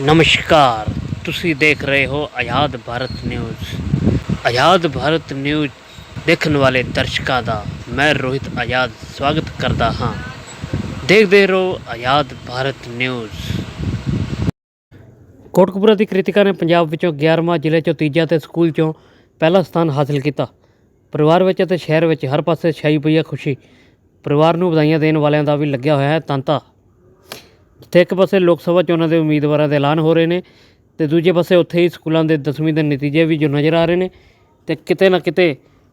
ਨਮਸਕਾਰ। ਤੁਸੀਂ ਦੇਖ ਰਹੇ ਹੋ ਆਜ਼ਾਦ ਭਾਰਤ ਨਿਊਜ਼। ਆਜ਼ਾਦ ਭਾਰਤ ਨਿਊਜ਼ ਦੇਖਣ ਵਾਲੇ ਦਰਸ਼ਕਾਂ ਦਾ ਮੈਂ ਰੋਹਿਤ ਆਜ਼ਾਦ ਸਵਾਗਤ ਕਰਦਾ ਹਾਂ। ਦੇਖਦੇ ਰਹੋ ਆਜ਼ਾਦ ਭਾਰਤ ਨਿਊਜ਼। ਕੋਟਕਪੂਰਾ ਦੀ ਕ੍ਰਿਤਿਕਾ ਨੇ ਪੰਜਾਬ ਵਿੱਚੋਂ 11ਵਾਂ ਜ਼ਿਲ੍ਹੇ ਚੋਂ ਤੀਜਾ ਤੇ ਸਕੂਲ ਚੋਂ ਪਹਿਲਾ ਸਥਾਨ ਹਾਸਲ ਕੀਤਾ। ਪਰਿਵਾਰ ਵਿੱਚ ਅਤੇ ਸ਼ਹਿਰ ਵਿੱਚ ਹਰ ਪਾਸੇ ਛਾਈ ਪਈ ਹੈ ਖੁਸ਼ੀ। ਪਰਿਵਾਰ ਨੂੰ ਵਧਾਈਆਂ ਦੇਣ ਵਾਲਿਆਂ ਦਾ ਵੀ ਲੱਗਿਆ ਹੋਇਆ ਹੈ ਤਾਂਤਾ। ਜਿੱਥੇ ਇੱਕ ਪਾਸੇ ਲੋਕ ਸਭਾ ਚੋਣਾਂ ਦੇ ਉਮੀਦਵਾਰਾਂ ਦੇ ਐਲਾਨ ਹੋ ਰਹੇ ਨੇ ਅਤੇ ਦੂਜੇ ਪਾਸੇ ਉੱਥੇ ਹੀ ਸਕੂਲਾਂ ਦੇ 10ਵੀਂ ਦੇ ਨਤੀਜੇ ਵੀ ਜੋ ਨਜ਼ਰ ਆ ਰਹੇ ਨੇ ਅਤੇ ਕਿਤੇ ਨਾ ਕਿਤੇ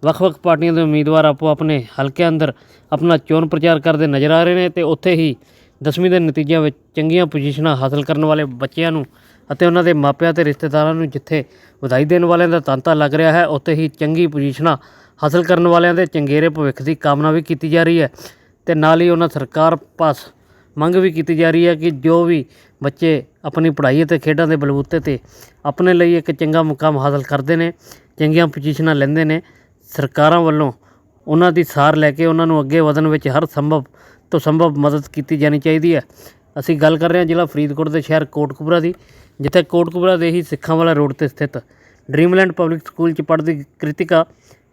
ਵੱਖ-ਵੱਖ ਪਾਰਟੀਆਂ ਦੇ ਉਮੀਦਵਾਰ ਆਪੋ ਆਪਣੇ ਹਲਕੇ ਅੰਦਰ ਆਪਣਾ ਚੋਣ ਪ੍ਰਚਾਰ ਕਰਦੇ ਨਜ਼ਰ ਆ ਰਹੇ ਨੇ ਤੇ ਉੱਥੇ ਹੀ 10ਵੀਂ ਦੇ ਨਤੀਜਿਆਂ ਵਿੱਚ ਚੰਗੀਆਂ ਪੋਜੀਸ਼ਨਾਂ ਹਾਸਲ ਕਰਨ ਵਾਲੇ ਬੱਚਿਆਂ ਨੂੰ ਅਤੇ ਉਹਨਾਂ ਦੇ ਮਾਪਿਆਂ ਤੇ ਰਿਸ਼ਤੇਦਾਰਾਂ ਨੂੰ ਜਿੱਥੇ ਵਧਾਈ ਦੇਣ ਵਾਲਿਆਂ ਦਾ ਤਾਂਤਾ ਲੱਗ ਰਿਹਾ ਹੈ, ਉੱਥੇ ਹੀ ਚੰਗੀ ਪੋਜੀਸ਼ਨਾਂ ਹਾਸਲ ਕਰਨ ਵਾਲਿਆਂ ਦੇ ਚੰਗੇਰੇ ਭਵਿੱਖ ਦੀ ਕਾਮਨਾ ਵੀ ਕੀਤੀ ਜਾ ਰਹੀ ਹੈ ਤੇ ਨਾਲ ਹੀ ਉਹਨਾਂ ਸਰਕਾਰ ਪਾਸ ਮੰਗ ਵੀ ਕੀਤੀ ਜਾ ਰਹੀ ਹੈ ਕਿ ਜੋ ਵੀ ਬੱਚੇ ਆਪਣੀ ਪੜ੍ਹਾਈ ਅਤੇ ਖੇਡਾਂ ਦੇ ਬਲਬੂਤੇ ਤੇ ਆਪਣੇ ਲਈ ਇੱਕ ਚੰਗਾ ਮੁਕਾਮ ਹਾਸਲ ਕਰਦੇ ਨੇ, ਚੰਗੀਆਂ ਪੁਜੀਸ਼ਨਾਂ ਲੈਂਦੇ ਨੇ, ਸਰਕਾਰਾਂ ਵੱਲੋਂ ਉਹਨਾਂ ਦੀ ਸਾਰ ਲੈ ਕੇ ਉਹਨਾਂ ਨੂੰ ਅੱਗੇ ਵਧਣ ਵਿੱਚ ਹਰ ਸੰਭਵ ਤੋਂ ਸੰਭਵ ਮਦਦ ਕੀਤੀ ਜਾਣੀ ਚਾਹੀਦੀ ਹੈ। ਅਸੀਂ ਗੱਲ ਕਰ ਰਹੇ ਹਾਂ ਜ਼ਿਲ੍ਹਾ ਫਰੀਦਕੋਟ ਦੇ ਸ਼ਹਿਰ ਕੋਟਕਪੂਰਾ ਦੀ, ਜਿੱਥੇ ਕੋਟਕਪੂਰਾ ਦੇ ਹੀ ਸਿੱਖਾਂ ਵਾਲਾ ਰੋਡ ਤੇ ਸਥਿਤ ਡ੍ਰੀਮਲੈਂਡ ਪਬਲਿਕ ਸਕੂਲ 'ਚ ਪੜ੍ਹਦੀ ਕ੍ਰਿਤਿਕਾ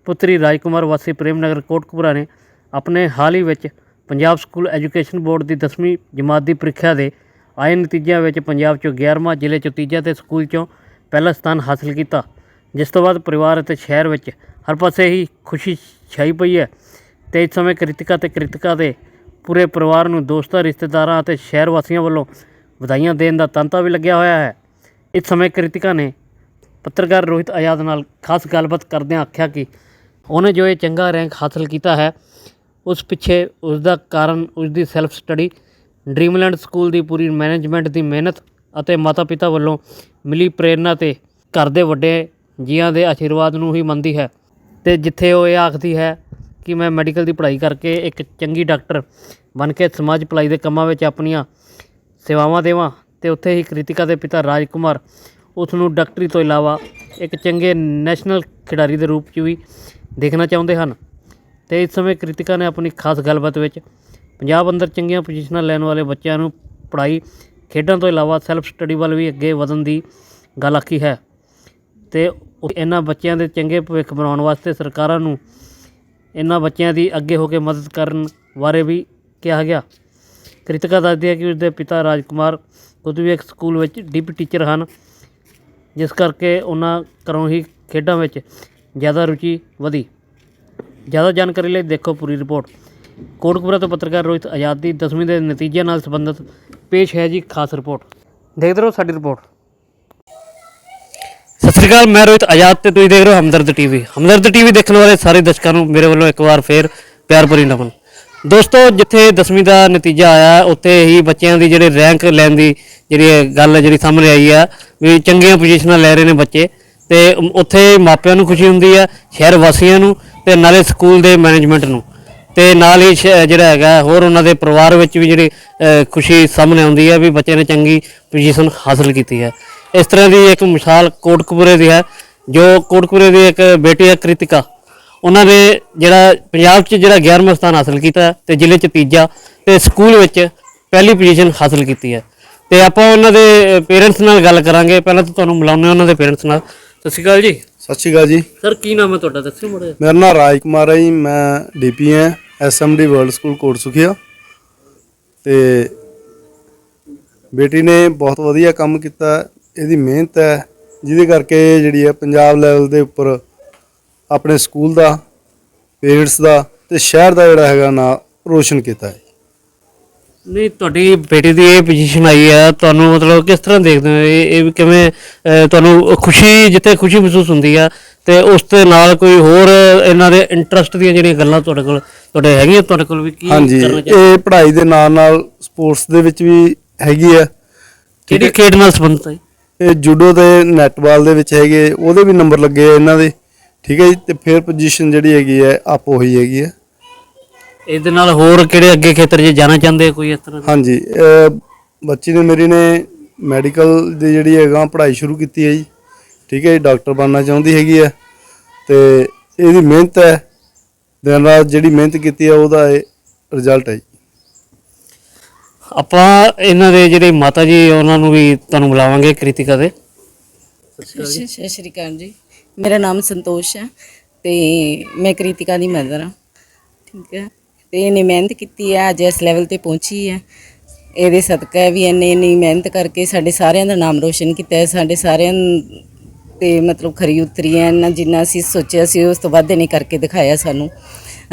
ਪੁੱਤਰੀ ਰਾਜਕੁਮਾਰ ਵਾਸੀ ਪ੍ਰੇਮ ਨਗਰ ਕੋਟਕਪੂਰਾ ਨੇ ਆਪਣੇ ਹਾਲ ਹੀ ਵਿੱਚ ਪੰਜਾਬ ਸਕੂਲ ਐਜੂਕੇਸ਼ਨ ਬੋਰਡ ਦੀ 10ਵੀਂ ਜਮਾਤ ਦੀ ਪ੍ਰੀਖਿਆ ਦੇ ਆਏ ਨਤੀਜਿਆਂ ਵਿੱਚ ਪੰਜਾਬ ਚੋਂ 11ਵਾਂ ਜ਼ਿਲ੍ਹੇ ਚੋਂ ਤੀਜਾ ਤੇ ਸਕੂਲ ਚੋਂ ਪਹਿਲਾ ਸਥਾਨ ਹਾਸਲ ਕੀਤਾ, ਜਿਸ ਤੋਂ ਬਾਅਦ ਪਰਿਵਾਰ ਅਤੇ ਸ਼ਹਿਰ ਵਿੱਚ ਹਰ ਪਾਸੇ ਹੀ ਖੁਸ਼ੀ ਛਾਈ ਪਈ ਹੈ। ਤੇ ਇਸ ਸਮੇਂ ਕ੍ਰਿਤਿਕਾ ਤੇ ਕ੍ਰਿਤਿਕਾ ਦੇ ਪੂਰੇ ਪਰਿਵਾਰ ਨੂੰ ਦੋਸਤਾਂ, ਰਿਸ਼ਤੇਦਾਰਾਂ ਅਤੇ ਸ਼ਹਿਰ ਵਾਸੀਆਂ ਵੱਲੋਂ ਵਧਾਈਆਂ ਦੇਣ ਦਾ ਤਾਂਤਾ ਵੀ ਲੱਗਿਆ ਹੋਇਆ ਹੈ। ਇਸ ਸਮੇਂ ਕ੍ਰਿਤਿਕਾ ਨੇ ਪੱਤਰਕਾਰ ਰੋਹਿਤ ਆਜ਼ਾਦ ਨਾਲ ਖਾਸ ਗੱਲਬਾਤ ਕਰਦਿਆਂ ਆਖਿਆ ਕਿ ਉਹਨੇ ਜੋ ਇਹ ਚੰਗਾ ਰੈਂਕ ਹਾਸਲ ਕੀਤਾ ਹੈ ਉਸ ਪਿੱਛੇ ਉਸ ਦਾ ਕਾਰਨ ਉਸ ਦੀ ਸੈਲਫ ਸਟੱਡੀ ਡ੍ਰੀਮਲੈਂਡ ਸਕੂਲ ਦੀ ਪੂਰੀ ਮੈਨੇਜਮੈਂਟ ਦੀ ਮਿਹਨਤ ਅਤੇ ਮਾਤਾ-ਪਿਤਾ ਵੱਲੋਂ ਮਿਲੀ ਪ੍ਰੇਰਣਾ ਤੇ ਘਰ ਦੇ ਵੱਡੇ ਜੀਆਂ ਦੇ ਆਸ਼ੀਰਵਾਦ ਨੂੰ ਹੀ ਮੰਨਦੀ ਹੈ। ਤੇ ਜਿੱਥੇ ਉਹ ਇਹ ਆਖਦੀ ਹੈ ਕਿ ਮੈਂ ਮੈਡੀਕਲ ਦੀ ਪੜ੍ਹਾਈ ਕਰਕੇ ਇੱਕ ਚੰਗੀ ਡਾਕਟਰ ਬਣ ਕੇ ਸਮਾਜ ਭਲਾਈ ਦੇ ਕੰਮਾਂ ਵਿੱਚ ਆਪਣੀਆਂ ਸੇਵਾਵਾਂ ਦੇਵਾਂ ਤੇ ਉੱਥੇ ਹੀ ਕ੍ਰਿਤਿਕਾ ਦੇ ਪਿਤਾ ਰਾਜਕੁਮਾਰ ਉਸ ਨੂੰ ਡਾਕਟਰੀ ਤੋਂ ਇਲਾਵਾ ਇੱਕ ਚੰਗੇ ਨੈਸ਼ਨਲ ਖਿਡਾਰੀ ਦੇ ਰੂਪ 'ਚ ਵੀ ਦੇਖਣਾ ਚਾਹੁੰਦੇ ਹਨ। ਤੇ ਇਸ ਸਮੇਂ ਕ੍ਰਿਤਿਕਾ ਨੇ ਆਪਣੀ ਖਾਸ ਗੱਲਬਾਤ ਵਿੱਚ ਪੰਜਾਬ ਅੰਦਰ ਚੰਗੀਆਂ ਪੋਜੀਸ਼ਨਾਂ ਲੈਣ ਵਾਲੇ ਬੱਚਿਆਂ ਨੂੰ ਪੜ੍ਹਾਈ, ਖੇਡਾਂ ਤੋਂ ਇਲਾਵਾ ਸੈਲਫ ਸਟੱਡੀ ਵੱਲ ਵੀ ਅੱਗੇ ਵਧਣ ਦੀ ਗੱਲ ਆਖੀ ਹੈ। ਤੇ ਇਹਨਾਂ ਬੱਚਿਆਂ ਦੇ ਚੰਗੇ ਭਵਿੱਖ ਬਣਾਉਣ ਵਾਸਤੇ ਸਰਕਾਰਾਂ ਨੂੰ ਇਹਨਾਂ ਬੱਚਿਆਂ ਦੀ ਅੱਗੇ ਹੋ ਕੇ ਮਦਦ ਕਰਨ ਬਾਰੇ ਵੀ ਕਿਹਾ ਗਿਆ। ਕ੍ਰਿਤਿਕਾ ਦੱਸਦੀ ਹੈ ਕਿ ਉਸਦੇ ਪਿਤਾ ਰਾਜਕੁਮਾਰ ਖੁਦ ਵੀ ਇੱਕ ਸਕੂਲ ਵਿੱਚ ਡਿਪ ਟੀਚਰ ਹਨ, ਜਿਸ ਕਰਕੇ ਉਹਨਾਂ ਘਰੋਂ ਹੀ ਖੇਡਾਂ ਵਿੱਚ ਜ਼ਿਆਦਾ ਰੁਚੀ ਵਧੀ। ਜ਼ਿਆਦਾ ਜਾਣਕਾਰੀ ਲਈ ਦੇਖੋ ਪੂਰੀ ਰਿਪੋਰਟ। ਕੋਟਕਪੂਰਾ ਤੋਂ ਪੱਤਰਕਾਰ ਰੋਹਿਤ ਆਜ਼ਾਦ ਦੀ 10ਵੀਂ ਦੇ ਨਤੀਜਿਆਂ ਨਾਲ ਸੰਬੰਧਿਤ ਪੇਸ਼ ਹੈ ਜੀ ਖਾਸ ਰਿਪੋਰਟ। ਦੇਖਦੇ ਰਹੋ ਸਾਡੀ ਰਿਪੋਰਟ। ਸਤਿ ਸ਼੍ਰੀ ਅਕਾਲ, ਮੈਂ ਰੋਹਿਤ ਆਜ਼ਾਦ ਤੇ ਤੁਸੀਂ ਦੇਖ ਰਹੇ ਹੋ ਹਮਦਰਦ ਟੀਵੀ। ਹਮਦਰਦ ਟੀਵੀ ਦੇਖਣ ਵਾਲੇ ਸਾਰੇ ਦਰਸ਼ਕਾਂ ਨੂੰ ਮੇਰੇ ਵੱਲੋਂ ਇੱਕ ਵਾਰ ਫੇਰ ਪਿਆਰ ਭਰੀ ਨਮਨ। ਦੋਸਤੋ, ਜਿੱਥੇ 10ਵੀਂ ਦਾ ਨਤੀਜਾ ਆਇਆ, ਉੱਥੇ ਹੀ ਬੱਚਿਆਂ ਦੀ ਜਿਹੜੇ ਰੈਂਕ ਲੈਣ ਦੀ ਜਿਹੜੀ ਇਹ ਗੱਲ ਜਿਹੜੀ ਸਾਹਮਣੇ ਆਈ ਆ, ਵੀ ਚੰਗੀਆਂ ਪੋਜੀਸ਼ਨਾਂ ਲੈ ਰਹੇ ਨੇ ਬੱਚੇ। ਤੇ ਉੱਥੇ ਮਾਪਿਆਂ ਨੂੰ ਖੁਸ਼ੀ ਹੁੰਦੀ ਆ, ਸ਼ਹਿਰ ਵਾਸੀਆਂ ਨੂੰ ਤੇ ਨਾਲੇ ਸਕੂਲ ਦੇ ਮੈਨੇਜਮੈਂਟ ਨੂੰ। ਤੇ ਨਾਲ ਹੀ ਸ਼- ਜਿਹੜਾ ਹੈਗਾ, ਹੋਰ ਉਹਨਾਂ ਦੇ ਪਰਿਵਾਰ ਵਿੱਚ ਵੀ ਜਿਹੜੀ ਖੁਸ਼ੀ ਸਾਹਮਣੇ ਆਉਂਦੀ ਹੈ ਵੀ ਬੱਚੇ ਨੇ ਚੰਗੀ ਪੋਜੀਸ਼ਨ ਹਾਸਲ ਕੀਤੀ ਹੈ। ਇਸ ਤਰ੍ਹਾਂ ਦੀ ਇੱਕ ਮਿਸਾਲ ਕੋਟਕਪੂਰੇ ਦੀ ਹੈ, ਜੋ ਕੋਟਕਪੂਰੇ ਦੀ ਇੱਕ ਬੇਟੀ ਹੈ ਕ੍ਰਿਤਿਕਾ। ਉਹਨਾਂ ਨੇ ਜਿਹੜਾ ਪੰਜਾਬ 'ਚ ਜਿਹੜਾ 11ਵਾਂ ਸਥਾਨ ਹਾਸਲ ਕੀਤਾ ਹੈ ਤੇ ਜ਼ਿਲ੍ਹੇ 'ਚ ਤੀਜਾ ਤੇ ਸਕੂਲ ਵਿੱਚ ਪਹਿਲੀ ਪੋਜੀਸ਼ਨ ਹਾਸਲ ਕੀਤੀ ਹੈ। ਤੇ ਆਪਾਂ ਉਹਨਾਂ ਦੇ ਪੇਰੈਂਟਸ ਨਾਲ ਗੱਲ ਕਰਾਂਗੇ। ਪਹਿਲਾਂ ਤਾਂ ਤੁਹਾਨੂੰ ਮਿਲਾਉਂਦੇ ਹਾਂ ਉਹਨਾਂ ਦੇ ਪੇਰੈਂਟਸ ਨਾਲ। ਸਤਿ ਸ਼੍ਰੀ ਅਕਾਲ ਜੀ। ਸਤਿ ਸ਼੍ਰੀ ਅਕਾਲ ਜੀ। ਸਰ ਕੀ ਨਾਮ ਹੈ ਤੁਹਾਡਾ? ਦੱਸਿਓ ਮੁੜੇ ਮੇਰਾ ਨਾਮ ਰਾਜ ਕੁਮਾਰ ਹੈ ਜੀ ਮੈਂ ਡੀਪੀ ਹਾਂ SMD world school Kot Sukhia ਤੇ ਬੇਟੀ ਨੇ ਬਹੁਤ ਵਧੀਆ ਕੰਮ ਕੀਤਾ ਇਹਦੀ ਮਿਹਨਤ ਹੈ ਜਿਹਦੇ ਕਰਕੇ ਜਿਹੜੀ ਹੈ ਪੰਜਾਬ ਲੈਵਲ ਦੇ ਉੱਪਰ ਆਪਣੇ ਸਕੂਲ ਦਾ ਪੇਰੈਂਟਸ ਦਾ ਤੇ ਸ਼ਹਿਰ ਦਾ ਜਿਹੜਾ ਹੈਗਾ ਨਾਂ ਰੋਸ਼ਨ ਕੀਤਾ ਹੈ। ਨਹੀਂ ਤੁਹਾਡੀ ਬੇਟੀ ਦੀ ਇਹ ਪੋਜੀਸ਼ਨ ਆਈ ਹੈ ਤੁਹਾਨੂੰ ਮਤਲਬ ਕਿਸ ਤਰ੍ਹਾਂ ਦੇਖਦੇ ਹੋ? ਇਹ ਇਹ ਵੀ ਕਿਵੇਂ ਅਹ, ਤੁਹਾਨੂੰ ਖੁਸ਼ੀ ਜਿੱਥੇ ਖੁਸ਼ੀ ਮਹਿਸੂਸ ਹੁੰਦੀ ਆ ਤੇ ਉਸ ਦੇ ਨਾਲ ਕੋਈ ਹੋਰ ਇਹਨਾਂ ਦੇ ਇੰਟਰਸਟ ਦੀਆਂ ਜਿਹੜੀਆਂ ਗੱਲਾਂ ਤੁਹਾਡੇ ਕੋਲ ਤੁਹਾਡੇ ਹੈਗੀਆਂ ਤੁਹਾਡੇ ਕੋਲ ਵੀ ਕੀ ਹਾਂਜੀ ਕਰਨਾ ਚਾਹੁੰਦੇ ਇਹ ਪੜ੍ਹਾਈ ਦੇ ਨਾਲ ਨਾਲ ਸਪੋਰਟਸ ਦੇ ਵਿੱਚ ਵੀ ਹੈਗੀ ਹੈ ਕਿਹੜੀ ਖੇਡ ਨਾਲ ਸੰਬੰਧਿਤ ਹੈ ਇਹ ਜੂਡੋ ਤੇ ਨੈਟਬਾਲ ਦੇ ਵਿੱਚ ਹੈਗੇ ਉਹਦੇ ਵੀ ਨੰਬਰ ਲੱਗੇ ਆ ਇਹਨਾਂ ਦੇ ਠੀਕ ਹੈ ਜੀ? ਤੇ ਫਿਰ ਪੋਜੀਸ਼ਨ ਜਿਹੜੀ ਹੈਗੀ ਹੈ ਆਪ ਉਹੀ ਹੈਗੀ ਹੈ ਇਹਦੇ ਨਾਲ ਹੋਰ ਕਿਹੜੇ ਅੱਗੇ ਖੇਤਰ 'ਚ ਜਾਣਾ ਚਾਹੁੰਦੇ ਆ ਕੋਈ ਇਸ ਤਰ੍ਹਾਂ ਦਾ? ਹਾਂਜੀ ਅਹ ਬੱਚੀ ਨੇ ਮੇਰੀ ਨੇ ਮੈਡੀਕਲ ਦੀ ਜਿਹੜੀ ਹੈਗਾ ਪੜ੍ਹਾਈ ਸ਼ੁਰੂ ਕੀਤੀ ਹੈ ਜੀ। ਠੀਕ ਹੈ ਜੀ ਡਾਕਟਰ ਬਣਨਾ ਚਾਹੁੰਦੀ ਹੈਗੀ ਹੈ ਤੇ ਇਹਦੀ ਮਿਹਨਤ ਹੈ ਦਿਨ ਰਾਤ ਜਿਹੜੀ ਮਿਹਨਤ ਕੀਤੀ ਹੈ ਉਹਦਾ ਇਹ ਰਿਜ਼ਲਟ ਹੈ ਜੀ। ਆਪਾਂ ਇਹਨਾਂ ਦੇ ਜਿਹੜੇ ਮਾਤਾ ਜੀ ਉਹਨਾਂ ਨੂੰ ਵੀ ਤੁਹਾਨੂੰ ਬੁਲਾਵਾਂਗੇ ਕ੍ਰਿਤਿਕਾ ਦੇ। ਸਤਿ ਸਤਿ ਸ਼੍ਰੀ ਅਕਾਲ ਜੀ। ਮੇਰਾ ਨਾਮ ਸੰਤੋਸ਼ ਹੈ ਤੇ ਮੈਂ ਕ੍ਰਿਤਿਕਾ ਦੀ ਮਦਰ ਹਾਂ। ਠੀਕ ਹੈ। ਤੇ ਇਹਨੇ ਮਿਹਨਤ ਕੀਤੀ ਹੈ ਅੱਜ ਇਸ ਲੈਵਲ ਤੇ ਪਹੁੰਚੀ ਹੈ ਇਹਦੇ ਸਦਕਾ ਵੀ ਇਹਨੇ ਇੰਨੀ ਮਿਹਨਤ ਕਰਕੇ ਸਾਡੇ ਸਾਰਿਆਂ ਦਾ ਨਾਮ ਰੋਸ਼ਨ ਕੀਤਾ ਹੈ। ਸਾਡੇ ਸਾਰਿਆਂ ਤੇ ਮਤਲਬ ਖਰੀ ਉਤਰੀ ਹੈ ਨਾ ਜਿੰਨਾ ਅਸੀਂ ਸੋਚਿਆ ਸੀ, ਉਸ ਤੋਂ ਵੱਧ ਇਹਨੇ ਕਰਕੇ ਦਿਖਾਇਆ ਸਾਨੂੰ।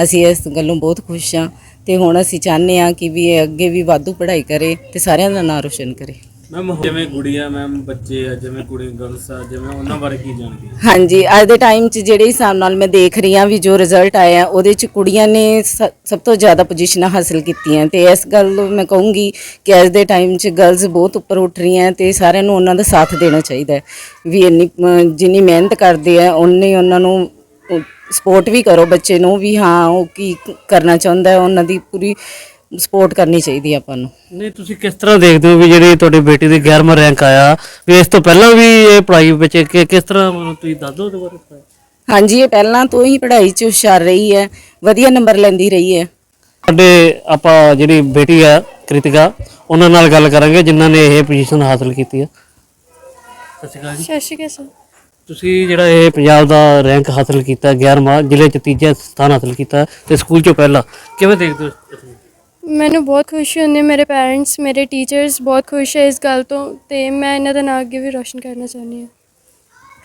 ਅਸੀਂ ਇਸ ਗੱਲੋਂ ਬਹੁਤ ਖੁਸ਼ ਹਾਂ ਤੇ ਹੁਣ ਅਸੀਂ ਚਾਹੁੰਦੇ ਹਾਂ ਕਿ ਵੀ ਇਹ ਅੱਗੇ ਵੀ ਵਾਧੂ ਪੜ੍ਹਾਈ ਕਰੇ ਤੇ ਸਾਰਿਆਂ ਦਾ ਨਾਮ ਰੋਸ਼ਨ ਕਰੇ। ਮੈਮ ਜਿਵੇਂ ਗੁੜੀਆ ਮੈਮ ਬੱਚੇ ਆ ਜਿਵੇਂ ਕੁੜੀ ਗਰਲਸ ਆ ਜਿਵੇਂ ਉਹਨਾਂ ਬਾਰੇ ਕੀ ਜਾਣਗੇ? ਹਾਂਜੀ ਅੱਜ ਦੇ ਟਾਈਮ 'ਚ ਜਿਹੜੇ ਹਿਸਾਬ ਨਾਲ ਮੈਂ ਦੇਖ ਰਹੀ ਹਾਂ ਵੀ ਜੋ ਰਿਜ਼ਲਟ ਆਇਆ ਉਹਦੇ 'ਚ ਕੁੜੀਆਂ ਨੇ ਸ- ਸਭ ਤੋਂ ਜ਼ਿਆਦਾ ਪੋਜੀਸ਼ਨਾਂ ਹਾਸਲ ਕੀਤੀਆਂ ਤੇ ਇਸ ਗੱਲ ਨੂੰ ਮੈਂ ਕਹੂੰਗੀ ਕਿ ਅੱਜ ਦੇ ਟਾਈਮ 'ਚ ਗਰਲਸ ਬਹੁਤ ਉੱਪਰ ਉੱਠ ਰਹੀਆਂ ਤੇ ਸਾਰਿਆਂ ਨੂੰ ਉਹਨਾਂ ਦਾ ਸਾਥ ਦੇਣਾ ਚਾਹੀਦਾ ਹੈ। ਵੀ ਇੰਨੀ ਅਮ, ਜਿੰਨੀ ਮਿਹਨਤ ਕਰਦੇ ਆ ਉਨੀ ਉਹਨਾਂ ਨੂੰ ਸਪੋਰਟ ਵੀ ਕਰੋ ਬੱਚੇ ਨੂੰ ਵੀ ਹਾਂ ਉਹ ਕੀ ਕਰਨਾ ਚਾਹੁੰਦਾ ਹੈ ਉਹਨਾਂ ਦੀ ਪੂਰੀ ਸਪੋਰਟ ਕਰਨੀ ਚਾਹੀਦੀ ਹੈ ਆਪਾਂ ਨੂੰ। ਨਹੀਂ ਤੁਸੀਂ ਕਿਸ ਤਰ੍ਹਾਂ ਦੇਖਦੇ ਹੋ ਵੀ ਜਿਹੜੀ ਤੁਹਾਡੀ ਬੇਟੀ ਦੀ 11ਵਾਂ ਰੈਂਕ ਆਇਆ? ਵੀ ਇਸ ਤੋਂ ਪਹਿਲਾਂ ਵੀ ਇਹ ਪੜ੍ਹਾਈ ਵਿੱਚ ਕਿ ਕਿਸ ਤਰ੍ਹਾਂ ਮਤਲਬ ਤੁਸੀਂ ਦੱਸ ਦਿਓ ਉਹਦੇ ਬਾਰੇ? ਹਾਂਜੀ ਇਹ ਪਹਿਲਾਂ ਤੋਂ ਹੀ ਪੜ੍ਹਾਈ 'ਚ ਹੁਸ਼ਿਆਰ ਰਹੀ ਹੈ। ਵਧੀਆ ਨੰਬਰ ਲੈਂਦੀ ਰਹੀ ਹੈ। ਸਾਡੇ ਆਪਾਂ ਜਿਹੜੀ ਬੇਟੀ ਆ ਕ੍ਰਿਤਿਕਾ ਉਹਨਾਂ ਨਾਲ ਗੱਲ ਕਰਾਂਗੇ ਜਿਨ੍ਹਾਂ ਨੇ ਇਹ ਪੋਜੀਸ਼ਨ ਹਾਸਲ ਕੀਤੀ ਆ। ਸਤਿ ਸ਼੍ਰੀ ਅਕਾਲ ਜੀ। ਸਤਿ ਸ਼੍ਰੀ ਅਕਾਲ ਸਰ। ਤੁਸੀਂ ਜਿਹੜਾ ਇਹ ਪੰਜਾਬ ਦਾ ਰੈਂਕ ਹਾਸਲ ਕੀਤਾ 11ਵਾਂ ਜ਼ਿਲ੍ਹੇ 'ਚ ਤੀਜਾ ਸਥਾਨ ਹਾਸਲ ਕੀਤਾ ਤੇ ਸਕੂਲ 'ਚੋਂ ਪਹਿਲਾ ਕਿਵੇਂ ਦੇਖਦੇ ਹੋ ਇਸ? ਮੈਨੂੰ ਬਹੁਤ ਖੁਸ਼ੀ ਹੁੰਦੀ ਹੈ ਮੇਰੇ ਪੈਰੈਂਟਸ ਮੇਰੇ ਟੀਚਰਸ ਬਹੁਤ ਖੁਸ਼ ਹੈ ਇਸ ਗੱਲ ਤੋਂ ਤੇ ਮੈਂ ਇਹਨਾਂ ਦਾ ਨਾਂ ਅੱਗੇ ਵੀ ਰੋਸ਼ਨ ਕਰਨਾ ਚਾਹੁੰਦੀ ਹਾਂ।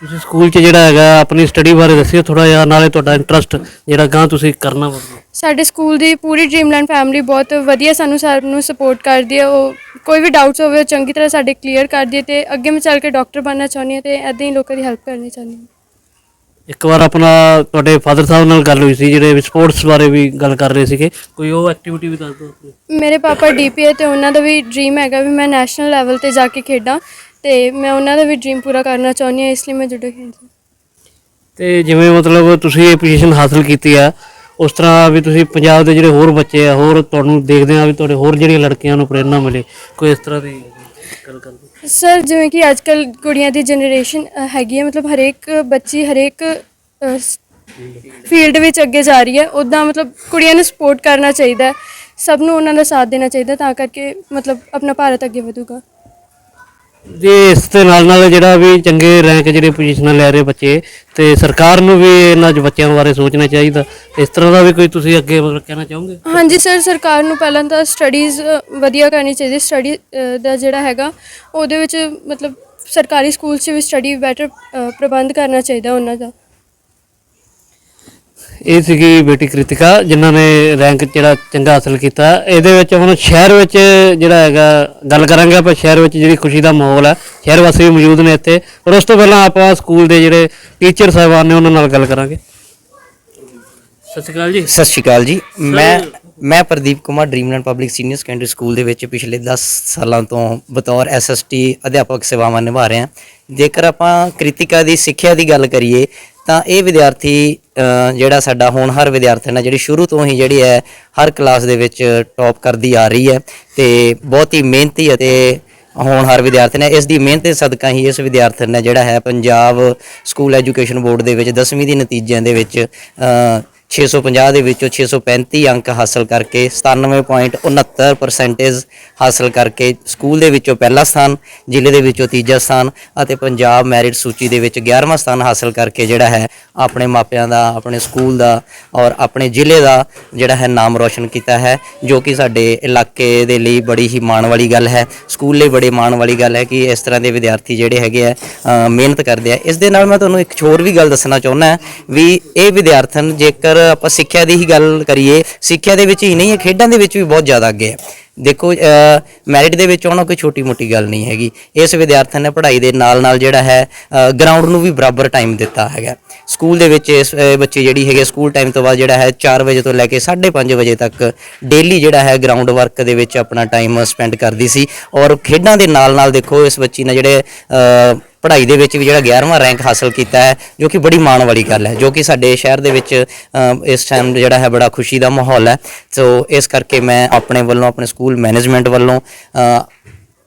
ਤੁਸੀਂ ਸਕੂਲ 'ਚ ਜਿਹੜਾ ਹੈਗਾ ਆਪਣੀ ਸਟੱਡੀ ਬਾਰੇ ਦੱਸਿਓ ਥੋੜਾ ਜਿਹਾ ਨਾਲੇ ਤੁਹਾਡਾ ਇੰਟਰਸਟ ਜਿਹੜਾ ਗਾਂ ਤੁਸੀਂ ਕਰਨਾ ਵਾ ਸਾਡੇ ਸਕੂਲ ਦੀ ਪੂਰੀ ਡ੍ਰੀਮਲੈਂਡ ਫੈਮਿਲੀ ਬਹੁਤ ਵਧੀਆ ਸਾਨੂੰ ਸਭ ਨੂੰ ਸਪੋਰਟ ਕਰਦੀ ਹੈ ਉਹ ਕੋਈ ਵੀ ਡਾਊਟਸ ਹੋਵੇ ਉਹ ਚੰਗੀ ਤਰ੍ਹਾਂ ਸਾਡੇ ਕਲੀਅਰ ਕਰਦੀ ਹੈ ਤੇ ਅੱਗੇ ਮੈਂ ਚੱਲ ਕੇ ਡਾਕਟਰ ਬਣਨਾ ਚਾਹੁੰਦੀ ਹਾਂ ਤੇ ਐਦਾਂ ਹੀ ਲੋਕਾਂ ਦੀ ਹੈਲਪ ਕਰਨੀ ਚਾਹੁੰਦੀ ਹਾਂ। ਇੱਕ ਵਾਰ ਆਪਣਾ ਤੁਹਾਡੇ ਫਾਦਰ ਸਾਹਿਬ ਨਾਲ ਗੱਲ ਹੋਈ ਸੀ ਜਿਹੜੇ ਸਪੋਰਟਸ ਬਾਰੇ ਵੀ ਗੱਲ ਕਰ ਰਹੇ ਸੀਗੇ ਕੋਈ ਉਹ ਐਕਟੀਵਿਟੀ ਵੀ ਦੱਸ ਦਿਓ ਆਪਣੀ। ਮੇਰੇ ਪਾਪਾ ਡੀਪੀ ਹੈ ਤੇ ਉਹਨਾਂ ਦਾ ਵੀ ਡ੍ਰੀਮ ਹੈਗਾ ਵੀ ਮੈਂ ਨੈਸ਼ਨਲ ਲੈਵਲ ਤੇ ਜਾ ਕੇ ਖੇਡਾਂ ਤੇ ਮੈਂ ਉਹਨਾਂ ਦਾ ਵੀ ਡ੍ਰੀਮ ਪੂਰਾ ਕਰਨਾ ਚਾਹੁੰਦੀ ਹਾਂ ਇਸ ਲਈ ਮੈਂ ਜੁਡੋ ਖੇਡਦੀ ਤੇ ਜਿਵੇਂ ਮਤਲਬ ਤੁਸੀਂ ਇਹ ਪੋਜੀਸ਼ਨ ਹਾਸਲ ਕੀਤੀ ਆ ਉਸ ਤਰ੍ਹਾਂ ਵੀ ਤੁਸੀਂ ਪੰਜਾਬ ਦੇ ਜਿਹੜੇ ਹੋਰ ਬੱਚੇ ਆ ਹੋਰ ਤੁਹਾਨੂੰ ਦੇਖਦੇ ਆ ਵੀ ਤੁਹਾਡੇ ਹੋਰ ਜਿਹੜੀਆਂ ਲੜਕੀਆਂ ਨੂੰ ਪ੍ਰੇਰਣਾ ਮਿਲੇ ਕੋਈ ਇਸ ਤਰ੍ਹਾਂ ਦੀ ਗੱਲ ਕਰਦੇ ਸਰ ਜਿਵੇਂ ਕਿ ਅੱਜ ਕੱਲ ਕੁੜੀਆਂ ਦੀ ਜਨਰੇਸ਼ਨ ਹੈਗੀ ਹੈ, ਮਤਲਬ ਹਰੇਕ ਬੱਚੀ ਹਰੇਕ ਫੀਲਡ ਵਿੱਚ ਅੱਗੇ ਜਾ ਰਹੀ ਹੈ। ਉਦਾਂ ਮਤਲਬ ਕੁੜੀਆਂ ਨੂੰ ਸਪੋਰਟ ਕਰਨਾ ਚਾਹੀਦਾ ਹੈ। ਸਭ ਨੂੰ ਉਹਨਾਂ ਦਾ ਸਾਥ ਦੇਣਾ ਚਾਹੀਦਾ ਤਾਂ ਕਰਕੇ ਮਤਲਬ ਆਪਣਾ ਭਾਰਤ ਅੱਗੇ ਵਧੂਗਾ। ਜੇ ਇਸ ਦੇ ਨਾਲ ਨਾਲ ਜਿਹੜਾ ਵੀ ਚੰਗੇ ਰੈਂਕ ਜਿਹੜੇ ਪੋਜੀਸ਼ਨਾਂ ਲੈ ਰਹੇ ਬੱਚੇ, ਤੇ ਸਰਕਾਰ ਨੂੰ ਵੀ ਇਹਨਾਂ 'ਚ ਬੱਚਿਆਂ ਬਾਰੇ ਸੋਚਣਾ ਚਾਹੀਦਾ। ਇਸ ਤਰ੍ਹਾਂ ਦਾ ਵੀ ਕੋਈ ਤੁਸੀਂ ਅੱਗੇ ਮਤਲਬ ਕਹਿਣਾ ਚਾਹੋਗੇ? ਹਾਂਜੀ ਸਰ, ਸਰਕਾਰ ਨੂੰ ਪਹਿਲਾਂ ਤਾਂ ਸਟੱਡੀਜ਼ ਵਧੀਆ ਕਰਨੀ ਚਾਹੀਦੀ ਸਟੱਡੀ ਦਾ ਜਿਹੜਾ ਹੈਗਾ, ਉਹਦੇ ਵਿੱਚ ਮਤਲਬ ਸਰਕਾਰੀ ਸਕੂਲ 'ਚ ਵੀ ਸਟੱਡੀ ਬੈਟਰ ਪ੍ਰਬੰਧ ਕਰਨਾ ਚਾਹੀਦਾ ਉਹਨਾਂ ਦਾ। ਇਹ ਸੀਗੀ ਬੇਟੀ ਕ੍ਰਿਤਿਕਾ ਜਿਨ੍ਹਾਂ ਨੇ ਰੈਂਕ ਜਿਹੜਾ ਚੰਗਾ ਹਾਸਲ ਕੀਤਾ। ਇਹਦੇ ਵਿੱਚ ਹੁਣ ਸ਼ਹਿਰ ਵਿੱਚ ਜਿਹੜਾ ਹੈਗਾ ਗੱਲ ਕਰਾਂਗੇ ਆਪਾਂ ਸ਼ਹਿਰ ਵਿੱਚ ਜਿਹੜੀ ਖੁਸ਼ੀ ਦਾ ਮਾਹੌਲ ਹੈ ਸ਼ਹਿਰ ਵਾਸੀ ਵੀ ਮੌਜੂਦ ਨੇ ਇੱਥੇ। ਪਰ ਉਸ ਤੋਂ ਪਹਿਲਾਂ ਆਪਾਂ ਸਕੂਲ ਦੇ ਜਿਹੜੇ ਟੀਚਰ ਸਾਹਿਬਾਨ ਨੇ ਉਹਨਾਂ ਨਾਲ ਗੱਲ ਕਰਾਂਗੇ। ਸਤਿ ਸ਼੍ਰੀ ਅਕਾਲ ਜੀ। ਸਤਿ ਸ਼੍ਰੀ ਅਕਾਲ ਜੀ। ਮੈਂ ਮੈਂ Pradeep Kumar Dreamland public senior secondary school ਦੇ ਵਿੱਚ ਪਿਛਲੇ 10 ਸਾਲਾਂ ਤੋਂ ਬਤੌਰ ਐਸਐਸਟੀ ਅਧਿਆਪਕ ਸੇਵਾਵਾਂ ਨਿਭਾ ਰਿਹਾ। ਜੇਕਰ ਆਪਾਂ ਕ੍ਰਿਤਿਕਾ ਦੀ ਸਿੱਖਿਆ ਦੀ ਗੱਲ ਕਰੀਏ ਤਾਂ ਇਹ ਵਿਦਿਆਰਥੀ ਜਿਹੜਾ ਸਾਡਾ ਹੋਣਹਾਰ ਵਿਦਿਆਰਥਣ ਹੈ, ਜਿਹੜੀ ਸ਼ੁਰੂ ਤੋਂ ਹੀ ਜਿਹੜੀ ਹੈ, ਹਰ ਕਲਾਸ ਦੇ ਵਿੱਚ ਟੌਪ ਕਰਦੀ ਆ ਰਹੀ ਹੈ ਤੇ ਬਹੁਤ ਹੀ ਮਿਹਨਤੀ ਅਤੇ ਹੋਣਹਾਰ ਵਿਦਿਆਰਥਣ ਹੈ। ਇਸ ਦੀ ਮਿਹਨਤ ਦੇ ਸਦਕਾ ਹੀ ਇਸ ਵਿਦਿਆਰਥਣ ਨੇ ਜਿਹੜਾ ਹੈ, ਪੰਜਾਬ ਸਕੂਲ ਐਜੂਕੇਸ਼ਨ ਬੋਰਡ ਦੇ ਵਿੱਚ 10ਵੀਂ ਦੇ ਨਤੀਜਿਆਂ ਦੇ ਵਿੱਚ 650 ਦੇ ਵਿੱਚੋਂ 635 ਅੰਕ ਹਾਸਲ ਕਰਕੇ 97.69 ਪਰਸੈਂਟੇਜ ਹਾਸਲ ਕਰਕੇ ਸਕੂਲ ਦੇ ਵਿੱਚੋਂ ਪਹਿਲਾ ਸਥਾਨ, ਜ਼ਿਲ੍ਹੇ ਦੇ ਵਿੱਚੋਂ ਤੀਜਾ ਸਥਾਨ ਅਤੇ ਪੰਜਾਬ ਮੈਰਿਟ ਸੂਚੀ ਦੇ ਵਿੱਚ 11ਵਾਂ ਸਥਾਨ ਹਾਸਲ ਕਰਕੇ ਜਿਹੜਾ ਹੈ ਆਪਣੇ ਮਾਪਿਆਂ ਦਾ, ਆਪਣੇ ਸਕੂਲ ਦਾ ਔਰ ਆਪਣੇ ਜ਼ਿਲ੍ਹੇ ਦਾ ਜਿਹੜਾ ਹੈ ਨਾਮ ਰੋਸ਼ਨ ਕੀਤਾ ਹੈ, ਜੋ ਕਿ ਸਾਡੇ ਇਲਾਕੇ ਦੇ ਲਈ ਬੜੀ ਹੀ ਮਾਣ ਵਾਲੀ ਗੱਲ ਹੈ। ਸਕੂਲ ਲਈ ਬੜੇ ਮਾਣ ਵਾਲੀ ਗੱਲ ਹੈ ਕਿ ਇਸ ਤਰ੍ਹਾਂ ਦੇ ਵਿਦਿਆਰਥੀ ਜਿਹੜੇ ਹੈਗੇ ਆ ਮਿਹਨਤ ਕਰਦੇ ਆ। ਇਸ ਦੇ ਨਾਲ ਮੈਂ ਤੁਹਾਨੂੰ ਇੱਕ ਹੋਰ ਵੀ ਗੱਲ ਦੱਸਣਾ ਚਾਹੁੰਦਾ ਵੀ ਇਹ ਵਿਦਿਆਰਥਣ ਜੇਕਰ ਆਪਾਂ ਸਿੱਖਿਆ ਦੀ ਹੀ ਗੱਲ ਕਰੀਏ, ਸਿੱਖਿਆ ਦੇ ਵਿੱਚ ਹੀ ਨਹੀਂ ਹੈ, ਖੇਡਾਂ ਦੇ ਵਿੱਚ ਵੀ ਬਹੁਤ ਜ਼ਿਆਦਾ ਅੱਗੇ ਹੈ। ਦੇਖੋ ਮੈਰਿਟ ਦੇ ਵਿੱਚ ਆਉਣਾ ਕੋਈ ਛੋਟੀ ਮੋਟੀ ਗੱਲ ਨਹੀਂ ਹੈਗੀ। ਇਸ ਵਿਦਿਆਰਥਣ ਨੇ ਪੜ੍ਹਾਈ ਦੇ ਨਾਲ ਨਾਲ ਜਿਹੜਾ ਹੈ ਗਰਾਊਂਡ ਨੂੰ ਵੀ ਬਰਾਬਰ ਟਾਈਮ ਦਿੱਤਾ ਹੈਗਾ। ਸਕੂਲ ਦੇ ਵਿੱਚ ਇਸ ਬੱਚੇ ਜਿਹੜੀ ਹੈਗੇ, ਸਕੂਲ ਟਾਈਮ ਤੋਂ ਬਾਅਦ ਜਿਹੜਾ ਹੈ 4 ਵਜੇ ਤੋਂ ਲੈ ਕੇ 5:30 ਵਜੇ ਤੱਕ ਡੇਲੀ ਜਿਹੜਾ ਹੈ ਗਰਾਊਂਡ ਵਰਕ ਦੇ ਵਿੱਚ ਆਪਣਾ ਟਾਈਮ ਸਪੈਂਡ ਕਰਦੀ ਸੀ। ਔਰ ਖੇਡਾਂ ਦੇ ਨਾਲ ਨਾਲ ਦੇਖੋ, ਇਸ ਬੱਚੀ ਨੇ ਜਿਹੜੇ ਪੜ੍ਹਾਈ ਦੇ ਵਿੱਚ ਵੀ ਜਿਹੜਾ 11ਵਾਂ ਰੈਂਕ ਹਾਸਲ ਕੀਤਾ ਹੈ, ਜੋ ਕਿ ਬੜੀ ਮਾਣ ਵਾਲੀ ਗੱਲ ਹੈ, ਜੋ ਕਿ ਸਾਡੇ ਸ਼ਹਿਰ ਦੇ ਵਿੱਚ ਇਸ ਟਾਈਮ ਜਿਹੜਾ ਹੈ ਬੜਾ ਖੁਸ਼ੀ ਦਾ ਮਾਹੌਲ ਹੈ। ਸੋ ਇਸ ਕਰਕੇ ਮੈਂ ਆਪਣੇ ਵੱਲੋਂ, ਆਪਣੇ ਸਕੂਲ ਮੈਨੇਜਮੈਂਟ ਵੱਲੋਂ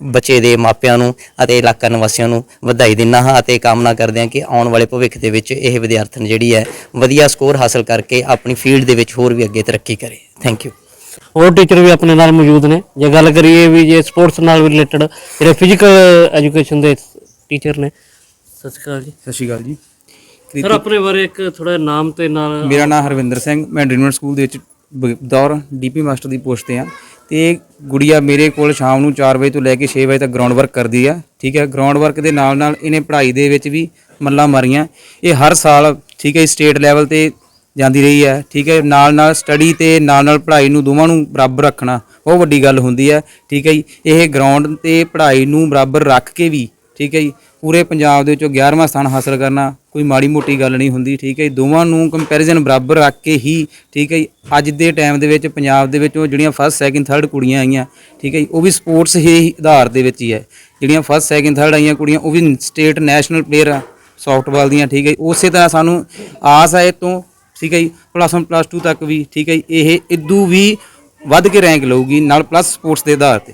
ਬੱਚੇ ਦੇ ਮਾਪਿਆਂ ਨੂੰ ਅਤੇ ਇਲਾਕਾ ਨਿਵਾਸੀਆਂ ਨੂੰ ਵਧਾਈ ਦਿੰਦਾ ਹਾਂ ਅਤੇ ਕਾਮਨਾ ਕਰਦੇ ਹਾਂ ਕਿ ਆਉਣ ਵਾਲੇ ਭਵਿੱਖ ਦੇ ਵਿੱਚ ਇਹ ਵਿਦਿਆਰਥਣ ਜਿਹੜੀ ਹੈ, ਵਧੀਆ ਸਕੋਰ ਹਾਸਲ ਕਰਕੇ ਆਪਣੀ ਫੀਲਡ ਦੇ ਵਿੱਚ ਹੋਰ ਵੀ ਅੱਗੇ ਤਰੱਕੀ ਕਰੇ। ਥੈਂਕ ਯੂ ਹੋਰ ਟੀਚਰ ਵੀ ਆਪਣੇ ਨਾਲ ਮੌਜੂਦ ਨੇ। ਜੇ ਗੱਲ ਕਰੀਏ ਵੀ ਜੇ ਸਪੋਰਟਸ ਨਾਲ ਰਿਲੇਟਡ ਜਿਹੜੇ ਫਿਜ਼ੀਕਲ ਐਜੂਕੇਸ਼ਨ ਦੇ ਟੀਚਰ ਨੇ। ਸਤਿ ਸ਼੍ਰੀ ਅਕਾਲ ਜੀ। ਸਤਿ ਸ਼੍ਰੀ ਅਕਾਲ ਜੀ। ਸਰ ਆਪਣੇ ਬਾਰੇ ਇੱਕ ਥੋੜਾ ਨਾਮ ਤੇ ਨਾਲ ਮੇਰਾ ਨਾਮ ਹਰਵਿੰਦਰ ਸਿੰਘ ਮੈਂ ਡ੍ਰੀਮਲੈਂਡ ਸਕੂਲ ਦੇ ਵਿੱਚ ਬਤੌਰ ਡੀਪੀ ਮਾਸਟਰ ਦੀ ਪੋਸਟ ਤੇ ਆ ਤੇ ਗੁੜੀਆ ਮੇਰੇ ਕੋਲ ਸ਼ਾਮ ਨੂੰ 4 ਵਜੇ ਤੋਂ ਲੈ ਕੇ 6 ਵਜੇ ਤੱਕ ਗਰਾਊਂਡ ਵਰਕ ਕਰਦੀ ਆ ਠੀਕ ਹੈ? ਗਰਾਊਂਡ ਵਰਕ ਦੇ ਨਾਲ ਨਾਲ ਇਹਨੇ ਪੜ੍ਹਾਈ ਦੇ ਵਿੱਚ ਵੀ ਮੱਲਾ ਮਾਰੀਆਂ। ਇਹ ਹਰ ਸਾਲ ਠੀਕ ਹੈ ਸਟੇਟ ਲੈਵਲ ਤੇ ਜਾਂਦੀ ਰਹੀ ਹੈ ਠੀਕ ਹੈ? ਨਾਲ ਨਾਲ ਸਟੱਡੀ ਤੇ ਨਾਲ ਨਾਲ ਪੜ੍ਹਾਈ ਨੂੰ ਦੋਵਾਂ ਨੂੰ ਬਰਾਬਰ ਰੱਖਣਾ ਬਹੁਤ ਵੱਡੀ ਗੱਲ ਹੁੰਦੀ ਹੈ ਠੀਕ ਹੈ ਜੀ? ਇਹ ਗਰਾਊਂਡ ਤੇ ਪੜ੍ਹਾਈ ਨੂੰ ਬਰਾਬਰ ਰੱਖ ਕੇ ਵੀ ਠੀਕ ਹੈ ਜੀ? ਪੂਰੇ ਪੰਜਾਬ ਦੇ ਵਿੱਚੋਂ 11ਵਾਂ ਸਥਾਨ ਹਾਸਲ ਕਰਨਾ ਕੋਈ ਮਾੜੀ ਮੋਟੀ ਗੱਲ ਨਹੀਂ ਹੁੰਦੀ ਠੀਕ ਹੈ ਜੀ? ਦੋਵਾਂ ਨੂੰ ਕੰਪੈਰੀਜ਼ਨ ਬਰਾਬਰ ਰੱਖ ਕੇ ਹੀ ਠੀਕ ਹੈ ਜੀ? ਅੱਜ ਦੇ ਟਾਈਮ ਦੇ ਵਿੱਚ ਪੰਜਾਬ ਦੇ ਵਿੱਚੋਂ ਜਿਹੜੀਆਂ ਫਸਟ ਸੈਕਿੰਡ ਥਰਡ ਕੁੜੀਆਂ ਆਈਆਂ ਠੀਕ ਹੈ ਜੀ? ਉਹ ਵੀ ਸਪੋਰਟਸ ਹੀ ਆਧਾਰ ਦੇ ਵਿੱਚ ਹੀ ਹੈ। ਜਿਹੜੀਆਂ ਫਸਟ ਸੈਕਿੰਡ ਥਰਡ ਆਈਆਂ ਕੁੜੀਆਂ ਉਹ ਵੀ ਸਟੇਟ ਨੈਸ਼ਨਲ ਪਲੇਅਰ ਆ ਸੌਫਟਬਾਲ ਦੀਆਂ ਠੀਕ ਹੈ ਜੀ। ਉਸੇ ਤਰ੍ਹਾਂ ਸਾਨੂੰ ਆਸ ਹੈ ਤੋਂ ਠੀਕ ਹੈ ਜੀ? ਪਲੱਸ 1 ਪਲੱਸ 2 ਤੱਕ ਵੀ ਠੀਕ ਹੈ ਜੀ, ਇਹ ਇਦੋਂ ਵੀ ਵੱਧ ਕੇ ਰੈਂਕ ਲਊਗੀ ਨਾਲ ਪਲੱਸ ਸਪੋਰਟਸ ਦੇ ਆਧਾਰ ਤੇ।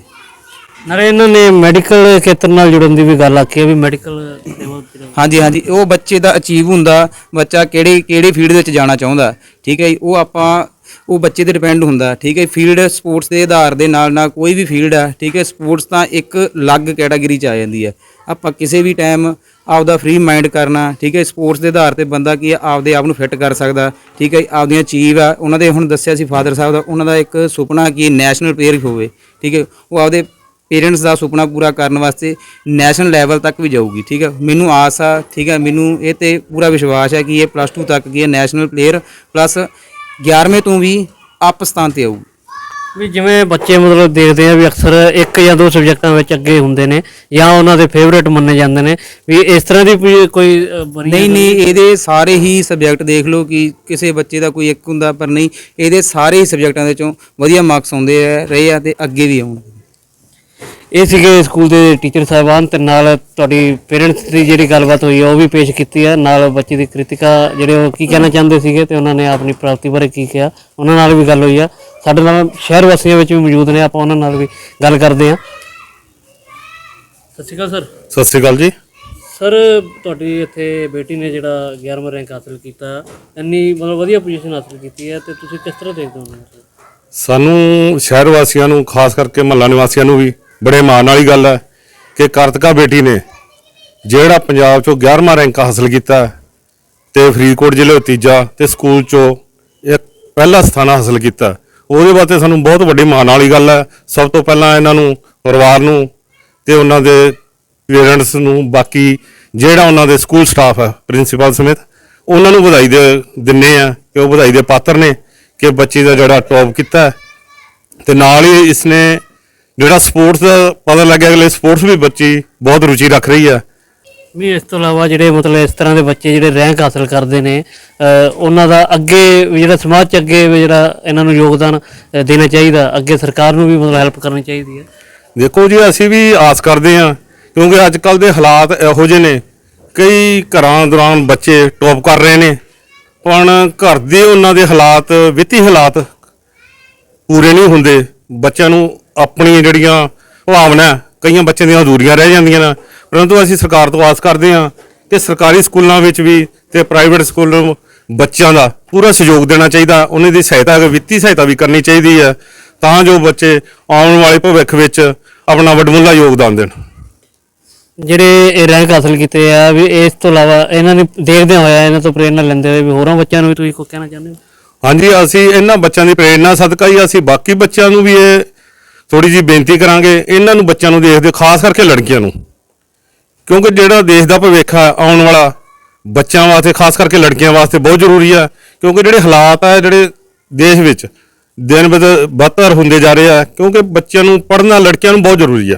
ਨਾਲੇ ਇਹਨਾਂ ਨੇ ਮੈਡੀਕਲ ਖੇਤਰ ਨਾਲ ਜੁੜਨ ਦੀ ਵੀ ਗੱਲ ਆਖੀ ਹੈ ਵੀ ਮੈਡੀਕਲ ਸੇਵਾ ਹਾਂਜੀ ਹਾਂਜੀ। ਉਹ ਬੱਚੇ ਦਾ ਅਚੀਵ ਹੁੰਦਾ, ਬੱਚਾ ਕਿਹੜੇ ਕਿਹੜੇ ਫੀਲਡ ਵਿੱਚ ਜਾਣਾ ਚਾਹੁੰਦਾ, ਠੀਕ ਹੈ ਜੀ? ਉਹ ਆਪਾਂ, ਉਹ ਬੱਚੇ ਤੇ ਡਿਪੈਂਡ ਹੁੰਦਾ, ਠੀਕ ਹੈ ਫੀਲਡ ਸਪੋਰਟਸ ਦੇ ਆਧਾਰ ਦੇ ਨਾਲ ਨਾਲ ਕੋਈ ਵੀ ਫੀਲਡ ਆ ਠੀਕ ਹੈ? ਸਪੋਰਟਸ ਤਾਂ ਇੱਕ ਅਲੱਗ ਕੈਟਾਗਰੀ ਚ ਆ ਜਾਂਦੀ ਹੈ। ਆਪਾਂ ਕਿਸੇ ਵੀ ਟਾਈਮ ਆਪਦਾ ਫ੍ਰੀ ਮਾਈਂਡ ਕਰਨਾ, ਠੀਕ ਹੈ? ਸਪੋਰਟਸ ਦੇ ਆਧਾਰ ਤੇ ਬੰਦਾ ਕੀ ਆਪਦੇ ਆਪ ਨੂੰ ਫਿੱਟ ਕਰ ਸਕਦਾ, ਠੀਕ ਹੈ ਆਪਦੀਆਂ ਅਚੀਵ ਆ। ਉਹਨਾਂ ਦੇ ਹੁਣ ਦੱਸਿਆ ਸੀ ਫਾਦਰ ਸਾਹਿਬ ਦਾ, ਉਹਨਾਂ ਦਾ ਇੱਕ ਸੁਪਨਾ ਕੀ ਨੈਸ਼ਨਲ ਪਲੇਅਰ ਹੋਵੇ, ਠੀਕ ਹੈ? ਉਹ ਆਪਦੇ ਪੇਰੈਂਟਸ ਦਾ ਸੁਪਨਾ ਪੂਰਾ ਕਰਨ ਵਾਸਤੇ ਨੈਸ਼ਨਲ ਲੈਵਲ ਤੱਕ ਵੀ ਜਾਊਗੀ ਠੀਕ ਹੈ? ਮੈਨੂੰ ਆਸ ਆ ਠੀਕ ਹੈ ਮੈਨੂੰ ਇਹ ਤੇ ਪੂਰਾ ਵਿਸ਼ਵਾਸ ਹੈ ਕਿ ਇਹ ਪਲੱਸ 2 ਤੱਕ ਕੀ ਹੈ ਨੈਸ਼ਨਲ ਪਲੇਅਰ ਪਲੱਸ 11ਵੇਂ ਤੋਂ ਵੀ ਅਪ ਸਥਾਨ ਤੇ ਆਊਗੀ। ਵੀ ਜਿਵੇਂ ਬੱਚੇ ਮਤਲਬ ਦੇਖਦੇ ਆ ਵੀ ਅਕਸਰ ਇੱਕ ਜਾਂ ਦੋ ਸਬਜੈਕਟਾਂ ਵਿੱਚ ਅੱਗੇ ਹੁੰਦੇ ਨੇ ਜਾਂ ਉਹਨਾਂ ਦੇ ਫੇਵਰੇਟ ਮੰਨੇ ਜਾਂਦੇ ਨੇ ਵੀ ਇਸ ਤਰ੍ਹਾਂ ਦੀ ਕੋਈ- ਨਹੀਂ ਨਹੀਂ ਇਹਦੇ ਸਾਰੇ ਹੀ ਸਬਜੈਕਟ ਦੇਖ ਲਓ ਕਿ ਕਿਸੇ ਬੱਚੇ ਦਾ ਕੋਈ ਇੱਕ ਹੁੰਦਾ ਪਰ ਨਹੀਂ ਇਹਦੇ ਸਾਰੇ ਹੀ ਸਬਜੈਕਟਾਂ ਦੇ ਚੋਂ ਵਧੀਆ ਮਾਰਕਸ ਆਉਂਦੇ ਆ ਰਹੇ ਆ ਤੇ ਅੱਗੇ ਵੀ ਆਉਣਗੇ। ਇਹ ਸੀਗੇ ਸਕੂਲ ਦੇ ਟੀਚਰ ਸਾਹਿਬਾਨ ਤੇ ਨਾਲ ਤੁਹਾਡੀ ਪੇਰੈਂਟਸ ਦੀ ਜਿਹੜੀ ਗੱਲਬਾਤ ਹੋਈ ਹੈ ਉਹ ਵੀ ਪੇਸ਼ ਕੀਤੀ ਹੈ ਨਾਲ ਬੱਚੀ ਦੀ ਕ੍ਰਿਤਿਕਾ ਜਿਹੜੇ ਉਹ ਕੀ ਕਹਿਣਾ ਚਾਹੁੰਦੇ ਸੀਗੇ ਤੇ ਉਹਨਾਂ ਨੇ ਆਪਣੀ ਪ੍ਰਾਪਤੀ ਬਾਰੇ ਕੀ ਕਿਹਾ ਉਹਨਾਂ ਨਾਲ ਵੀ ਗੱਲ ਹੋਈ ਆ। ਸਾਡੇ ਨਾਲ ਸ਼ਹਿਰ ਵਾਸੀਆਂ ਵਿੱਚ ਵੀ ਮੌਜੂਦ ਨੇ ਆਪਾਂ ਉਹਨਾਂ ਨਾਲ ਵੀ ਗੱਲ ਕਰਦੇ ਹਾਂ। ਸਤਿ ਸ਼੍ਰੀ ਅਕਾਲ ਸਰ। ਸਤਿ ਸ੍ਰੀ ਅਕਾਲ ਜੀ। ਸਰ ਤੁਹਾਡੀ ਇੱਥੇ ਬੇਟੀ ਨੇ ਜਿਹੜਾ 11ਵਾਂ ਰੈਂਕ ਹਾਸਲ ਕੀਤਾ ਇੰਨੀ ਮਤਲਬ ਵਧੀਆ ਪੋਜੀਸ਼ਨ ਹਾਸਲ ਕੀਤੀ ਹੈ ਤੇ ਤੁਸੀਂ ਕਿਸ ਤਰ੍ਹਾਂ ਦੇਖਦੇ ਹੋ ਉਹਨੂੰ ਸਾਨੂੰ ਸ਼ਹਿਰ ਵਾਸੀਆਂ ਨੂੰ ਖਾਸ ਕਰਕੇ ਮਹੱਲਾ ਨਿਵਾਸੀਆਂ ਨੂੰ ਵੀ ਬੜੇ ਮਾਣ ਵਾਲੀ ਗੱਲ ਹੈ ਕਿ ਕਾਰਤਕਾ ਬੇਟੀ ਨੇ ਜਿਹੜਾ ਪੰਜਾਬ ਚੋਂ 11ਵਾਂ ਰੈਂਕ ਹਾਸਲ ਕੀਤਾ ਹੈ ਤੇ ਫਰੀਦਕੋਟ ਜ਼ਿਲ੍ਹੇ ਵਿੱਚ ਤੀਜਾ ਤੇ ਸਕੂਲ ਚੋਂ ਇੱਕ ਪਹਿਲਾ ਸਥਾਨ ਹਾਸਲ ਕੀਤਾ ਉਹਦੇ ਵਾਸਤੇ ਸਾਨੂੰ ਬਹੁਤ ਵੱਡੀ ਮਾਣ ਵਾਲੀ ਗੱਲ ਹੈ ਸਭ ਤੋਂ ਪਹਿਲਾਂ ਇਹਨਾਂ ਨੂੰ, ਪਰਿਵਾਰ ਨੂੰ ਤੇ ਉਹਨਾਂ ਦੇ ਪੇਰੈਂਟਸ ਨੂੰ, ਬਾਕੀ ਜਿਹੜਾ ਉਹਨਾਂ ਦੇ ਸਕੂਲ ਸਟਾਫ ਹੈ, ਪ੍ਰਿੰਸੀਪਲ ਸਮੇਤ, ਉਹਨਾਂ ਨੂੰ ਵਧਾਈ ਦੇ ਦਿੰਨੇ ਆ ਕਿ ਉਹ ਵਧਾਈ ਦੇ ਪਾਤਰ ਨੇ ਕਿ ਬੱਚੀ ਦਾ ਜਿਹੜਾ ਟੌਪ ਕੀਤਾ ਹੈ। ਤੇ ਨਾਲ ਹੀ ਇਸਨੇ ਜਿਹੜਾ ਸਪੋਰਟਸ ਦਾ ਪਤਾ ਲੱਗਿਆ ਅਗਲੇ ਸਪੋਰਟਸ ਵੀ ਬੱਚੀ ਬਹੁਤ ਰੁਚੀ ਰੱਖ ਰਹੀ ਹੈ ਵੀ ਇਸ ਤੋਂ ਇਲਾਵਾ ਜਿਹੜੇ ਮਤਲਬ ਇਸ ਤਰ੍ਹਾਂ ਦੇ ਬੱਚੇ ਜਿਹੜੇ ਰੈਂਕ ਹਾਸਲ ਕਰਦੇ ਨੇ ਉਹਨਾਂ ਦਾ ਅੱਗੇ ਜਿਹੜਾ ਸਮਾਜ 'ਚ ਅੱਗੇ ਜਿਹੜਾ ਇਹਨਾਂ ਨੂੰ ਯੋਗਦਾਨ ਦੇਣਾ ਚਾਹੀਦਾ ਅੱਗੇ ਸਰਕਾਰ ਨੂੰ ਵੀ ਮਤਲਬ ਹੈਲਪ ਕਰਨੀ ਚਾਹੀਦੀ ਹੈ ਦੇਖੋ ਜੀ ਅਸੀਂ ਵੀ ਆਸ ਕਰਦੇ ਹਾਂ ਕਿਉਂਕਿ ਅੱਜ ਕੱਲ ਦੇ ਹਾਲਾਤ ਇਹੋ ਜਿਹੇ ਨੇ। ਕਈ ਘਰਾਂ ਦੌਰਾਨ ਬੱਚੇ ਟੌਪ ਕਰ ਰਹੇ ਨੇ ਪਰ ਘਰ ਦੇ ਉਹਨਾਂ ਦੇ ਹਾਲਾਤ ਵਿੱਤੀ ਹਾਲਾਤ ਪੂਰੇ ਨਹੀਂ ਹੁੰਦੇ। ਬੱਚਿਆਂ ਨੂੰ ਆਪਣੀਆਂ ਜਿਹੜੀਆਂ ਭਾਵਨਾ ਕਈਆਂ ਬੱਚਿਆਂ ਦੀਆਂ ਅਧੂਰੀਆਂ ਰਹਿ ਜਾਂਦੀਆਂ ਨੇ। ਪਰੰਤੂ ਅਸੀਂ ਸਰਕਾਰ ਤੋਂ ਆਸ ਕਰਦੇ ਹਾਂ ਕਿ ਸਰਕਾਰੀ ਸਕੂਲਾਂ ਵਿੱਚ ਵੀ ਤੇ ਪ੍ਰਾਈਵੇਟ ਸਕੂਲਾਂ ਨੂੰ ਬੱਚਿਆਂ ਦਾ ਪੂਰਾ ਸਹਿਯੋਗ ਦੇਣਾ ਚਾਹੀਦਾ ਉਹਨਾਂ ਦੀ ਸਹਾਇਤਾ ਵਿੱਤੀ ਸਹਾਇਤਾ ਵੀ ਕਰਨੀ ਚਾਹੀਦੀ ਹੈ ਤਾਂ ਜੋ ਬੱਚੇ ਆਉਣ ਵਾਲੇ ਭਵਿੱਖ ਵਿੱਚ ਆਪਣਾ ਵੱਡਮੁੱਲਾ ਯੋਗਦਾਨ ਦੇਣ। ਜਿਹੜੇ ਇਹ ਰੈਂਕ ਹਾਸਲ ਕੀਤੇ ਆ ਵੀ ਇਸ ਤੋਂ ਇਲਾਵਾ ਇਹਨਾਂ ਨੇ ਦੇਖਦੇ ਹੋਇਆ ਇਹਨਾਂ ਤੋਂ ਪ੍ਰੇਰਣਾ ਲੈਂਦੇ ਹੋਏ ਵੀ ਹੋਰਾਂ ਬੱਚਿਆਂ ਨੂੰ ਵੀ ਤੁਸੀਂ ਕੋਈ ਕਹਿਣਾ ਚਾਹੁੰਦੇ ਹੋ? ਹਾਂਜੀ ਅਸੀਂ ਇਹਨਾਂ ਬੱਚਿਆਂ ਦੀ ਪ੍ਰੇਰਣਾ ਸਦਕਾ ਹੀ ਅਸੀਂ ਬਾਕੀ ਬੱਚਿਆਂ ਨੂੰ ਵੀ ਇਹ ਥੋੜੀ ਜੀ ਬੇਨਤੀ ਕਰਾਂਗੇ, ਇਹਨਾਂ ਨੂੰ ਬੱਚਿਆਂ ਨੂੰ ਦੇਖਦੇ ਖਾਸ ਕਰਕੇ ਲੜਕੀਆਂ ਨੂੰ। ਕਿਉਂਕਿ ਜਿਹੜਾ ਦੇਸ਼ ਦਾ ਭਵਿੱਖ ਹੈ ਆਉਣ ਵਾਲਾ ਬੱਚਿਆਂ ਵਾਸਤੇ, ਖਾਸ ਕਰਕੇ ਲੜਕੀਆਂ ਵਾਸਤੇ ਬਹੁਤ ਜ਼ਰੂਰੀ ਆ। ਕਿਉਂਕਿ ਜਿਹੜੇ ਹਾਲਾਤ ਹੈ ਜਿਹੜੇ ਦੇਸ਼ ਵਿੱਚ ਦਿਨ ਬਦ ਬਦਤਰ ਹੁੰਦੇ ਜਾ ਰਹੇ ਆ, ਕਿਉਂਕਿ ਬੱਚਿਆਂ ਨੂੰ ਪੜ੍ਹਨਾ, ਲੜਕੀਆਂ ਨੂੰ ਬਹੁਤ ਜ਼ਰੂਰੀ ਹੈ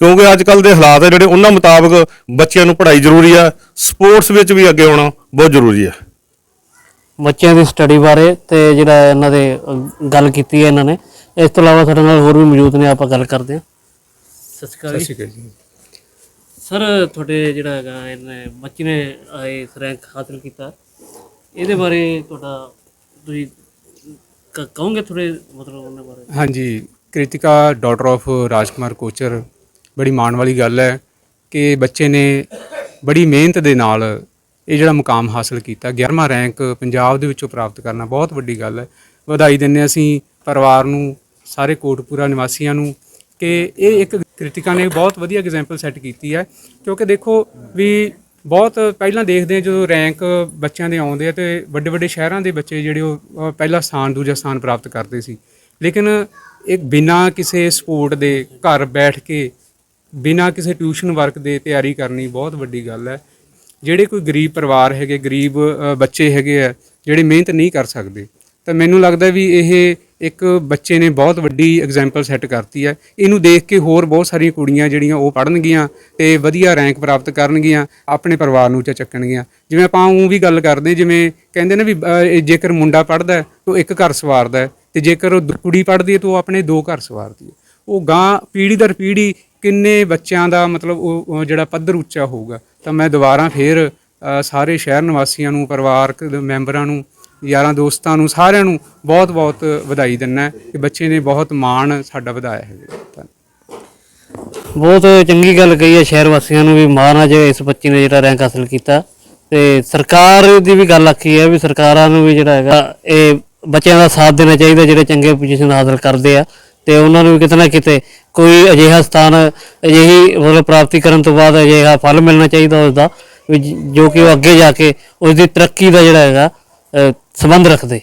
ਕਿਉਂਕਿ ਅੱਜ ਕੱਲ ਦੇ ਹਾਲਾਤ ਹੈ ਜਿਹੜੇ, ਉਹਨਾਂ ਮੁਤਾਬਕ ਬੱਚਿਆਂ ਨੂੰ ਪੜ੍ਹਾਈ ਜ਼ਰੂਰੀ ਆ, ਸਪੋਰਟਸ ਵਿੱਚ ਵੀ ਅੱਗੇ ਆਉਣਾ ਬਹੁਤ ਜ਼ਰੂਰੀ ਹੈ ਬੱਚਿਆਂ ਦੀ ਸਟੱਡੀ ਬਾਰੇ ਤੇ ਜਿਹੜਾ ਇਹਨਾਂ ਦੇ ਗੱਲ ਕੀਤੀ ਹੈ ਇਹਨਾਂ ਨੇ ਇਸ ਤੋਂ ਇਲਾਵਾ ਸਾਡੇ ਨਾਲ ਹੋਰ ਵੀ ਮੌਜੂਦ ਨੇ ਆਪਾਂ ਗੱਲ ਕਰਦੇ ਹਾਂ। ਸਤਿ ਸ਼੍ਰੀ ਅਕਾਲ ਜੀ। ਸਰ ਤੁਹਾਡੇ ਜਿਹੜਾ ਹੈਗਾ ਇਹਨੇ ਬੱਚੀ ਨੇ ਇਸ ਰੈਂਕ ਹਾਸਲ ਕੀਤਾ। ਇਹਦੇ ਬਾਰੇ ਤੁਹਾਡਾ ਤੁਸੀਂ ਕ- ਕਹੋਗੇ ਥੋੜੇ ਮਤਲਬ ਉਹਨਾਂ ਬਾਰੇ? ਹਾਂਜੀ ਕ੍ਰਿਤਿਕਾ ਡਾਟਰ ਆਫ ਰਾਜਕੁਮਾਰ ਕੋਚਰ। ਬੜੀ ਮਾਣ ਵਾਲੀ ਗੱਲ ਹੈ ਕਿ ਬੱਚੇ ਨੇ ਬੜੀ ਮਿਹਨਤ ਦੇ ਨਾਲ ਇਹ ਜਿਹੜਾ ਮੁਕਾਮ ਹਾਸਲ ਕੀਤਾ। 11ਵਾਂ ਰੈਂਕ ਪੰਜਾਬ ਦੇ ਵਿੱਚੋਂ ਪ੍ਰਾਪਤ ਕਰਨਾ ਬਹੁਤ ਵੱਡੀ ਗੱਲ ਹੈ। ਵਧਾਈ ਦਿੰਦੇ ਹਾਂ ਅਸੀਂ ਪਰਿਵਾਰ ਨੂੰ ਸਾਰੇ ਕੋਟਪੂਰਾ ਨਿਵਾਸੀਆਂ ਨੂੰ ਕਿ ਇਹ ਇੱਕ ਕ੍ਰਿਤਿਕਾ ਨੇ ਬਹੁਤ ਵਧੀਆ ਐਗਜ਼ਾਮਪਲ ਸੈੱਟ ਕੀਤੀ ਹੈ, ਕਿਉਂਕਿ ਦੇਖੋ ਵੀ ਬਹੁਤ ਪਹਿਲਾਂ ਦੇਖਦੇ ਜਦੋਂ ਰੈਂਕ ਬੱਚਿਆਂ ਦੇ ਆਉਂਦੇ ਆ ਤੇ ਵੱਡੇ ਵੱਡੇ ਸ਼ਹਿਰਾਂ ਦੇ ਬੱਚੇ ਜਿਹੜੇ ਉਹ ਪਹਿਲਾ ਸਥਾਨ ਦੂਜਾ ਸਥਾਨ ਪ੍ਰਾਪਤ ਕਰਦੇ ਸੀ। ਲੇਕਿਨ ਇੱਕ ਬਿਨਾਂ ਕਿਸੇ ਸਪੋਰਟ ਦੇ ਘਰ ਬੈਠ ਕੇ, ਬਿਨਾਂ ਕਿਸੇ ਟਿਊਸ਼ਨ ਵਰਕ ਦੇ ਤਿਆਰੀ ਕਰਨੀ ਬਹੁਤ ਵੱਡੀ ਗੱਲ ਹੈ। ਜਿਹੜੇ ਕੋਈ ਗਰੀਬ ਪਰਿਵਾਰ ਹੈਗੇ, ਗਰੀਬ ਬੱਚੇ ਹੈਗੇ ਆ, ਜਿਹੜੇ ਮਿਹਨਤ ਨਹੀਂ ਕਰ ਸਕਦੇ, ਤਾਂ ਮੈਨੂੰ ਲੱਗਦਾ ਵੀ ਇਹ ਇੱਕ ਬੱਚੇ ਨੇ ਬਹੁਤ ਵੱਡੀ ਐਗਜ਼ਾਮਪਲ ਸੈੱਟ ਕਰਤੀ ਹੈ। ਇਹਨੂੰ ਦੇਖ ਕੇ ਹੋਰ ਬਹੁਤ ਸਾਰੀਆਂ ਕੁੜੀਆਂ ਜਿਹੜੀਆਂ ਉਹ ਪੜ੍ਹਨਗੀਆਂ ਤੇ ਵਧੀਆ ਰੈਂਕ ਪ੍ਰਾਪਤ ਕਰਨਗੀਆਂ, ਆਪਣੇ ਪਰਿਵਾਰ ਨੂੰ ਉੱਚਾ ਚੱਕਣਗੀਆਂ। ਜਿਵੇਂ ਆਪਾਂ ਉਹ ਵੀ ਗੱਲ ਕਰਦੇ, ਜਿਵੇਂ ਕਹਿੰਦੇ ਨੇ ਵੀ ਜੇਕਰ ਮੁੰਡਾ ਪੜ੍ਹਦਾ ਤਾਂ ਉਹ ਇੱਕ ਘਰ ਸਵਾਰਦਾ ਹੈ ਤੇ ਜੇਕਰ ਉਹ ਦ- ਕੁੜੀ ਪੜ੍ਹਦੀ ਹੈ, ਤਾਂ ਉਹ ਆਪਣੇ ਦੋ ਘਰ ਸਵਾਰਦੀ ਹੈ। ਉਹ ਗਾਂ ਪੀੜ੍ਹੀ ਦਰ ਪੀੜ੍ਹੀ ਕਿੰਨੇ ਬੱਚਿਆਂ ਦਾ ਮਤਲਬ ਉਹ ਜਿਹੜਾ ਪੱਧਰ ਉੱਚਾ ਹੋਊਗਾ। ਤਾਂ ਮੈਂ ਦੁਬਾਰਾ ਫੇਰ ਸਾਰੇ ਸ਼ਹਿਰ ਨਿਵਾਸੀਆਂ ਨੂੰ, ਪਰਿਵਾਰਕ ਮੈਂਬਰਾਂ ਨੂੰ ਯਾਰਾਂ ਦੋਸਤਾਂ ਨੂੰ, ਸਾਰਿਆਂ ਨੂੰ ਬਹੁਤ ਬਹੁਤ ਵਧਾਈ ਦਿੰਦਾ ਕਿ ਬੱਚੇ ਨੇ ਬਹੁਤ ਮਾਣ ਸਾਡਾ ਵਧਾਇਆ ਹੈ। ਬਹੁਤ ਚੰਗੀ ਗੱਲ ਕਹੀ ਹੈ, ਸ਼ਹਿਰ ਵਾਸੀਆਂ ਨੂੰ ਵੀ ਮਾਣ ਅੱਜ ਇਸ ਬੱਚੇ ਨੇ ਜਿਹੜਾ ਰੈਂਕ ਹਾਸਲ ਕੀਤਾ। ਤੇ ਸਰਕਾਰ ਦੀ ਵੀ ਗੱਲ ਆਖੀ ਹੈ ਵੀ ਸਰਕਾਰਾਂ ਨੂੰ ਵੀ ਜਿਹੜਾ ਹੈਗਾ, ਇਹ ਬੱਚਿਆਂ ਦਾ ਸਾਥ ਦੇਣਾ ਚਾਹੀਦਾ ਜਿਹੜੇ ਚੰਗੇ ਪੋਜੀਸ਼ਨ ਹਾਸਲ ਕਰਦੇ ਆ। ਤੇ ਉਹਨਾਂ ਨੂੰ ਵੀ ਕਿਤੇ ਨਾ ਕਿਤੇ ਕੋਈ ਅਜਿਹਾ ਸਥਾਨ, ਅਜਿਹੀ ਮਤਲਬ ਪ੍ਰਾਪਤੀ ਕਰਨ ਤੋਂ ਬਾਅਦ ਅਜਿਹਾ ਫਲ ਮਿਲਣਾ ਚਾਹੀਦਾ ਉਸ ਦਾ ਵੀ ਜੋ ਕਿ ਉਹ ਅੱਗੇ ਜਾ ਕੇ ਉਸ ਦੀ ਤਰੱਕੀ ਦਾ ਜਿਹੜਾ ਹੈਗਾ ਸੰਬੰਧ ਰੱਖਦੇ।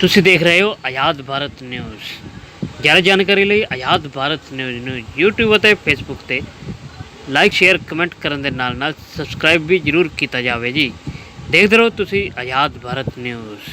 ਤੁਸੀਂ ਦੇਖ ਰਹੇ ਹੋ ਆਜ਼ਾਦ ਭਾਰਤ ਨਿਊਜ਼। ਜ਼ਿਆਦਾ ਜਾਣਕਾਰੀ ਲਈ ਆਜ਼ਾਦ ਭਾਰਤ ਨਿਊਜ਼ ਨੂੰ YouTube ਅਤੇ Facebook ਤੇ ਲਾਈਕ ਸ਼ੇਅਰ ਕਮੈਂਟ ਕਰਨ ਦੇ ਨਾਲ ਨਾਲ ਸਬਸਕ੍ਰਾਈਬ ਵੀ ਜਰੂਰ ਕੀਤਾ ਜਾਵੇ ਜੀ। ਦੇਖਦੇ ਰਹੋ ਤੁਸੀਂ ਆਜ਼ਾਦ ਭਾਰਤ ਨਿਊਜ਼।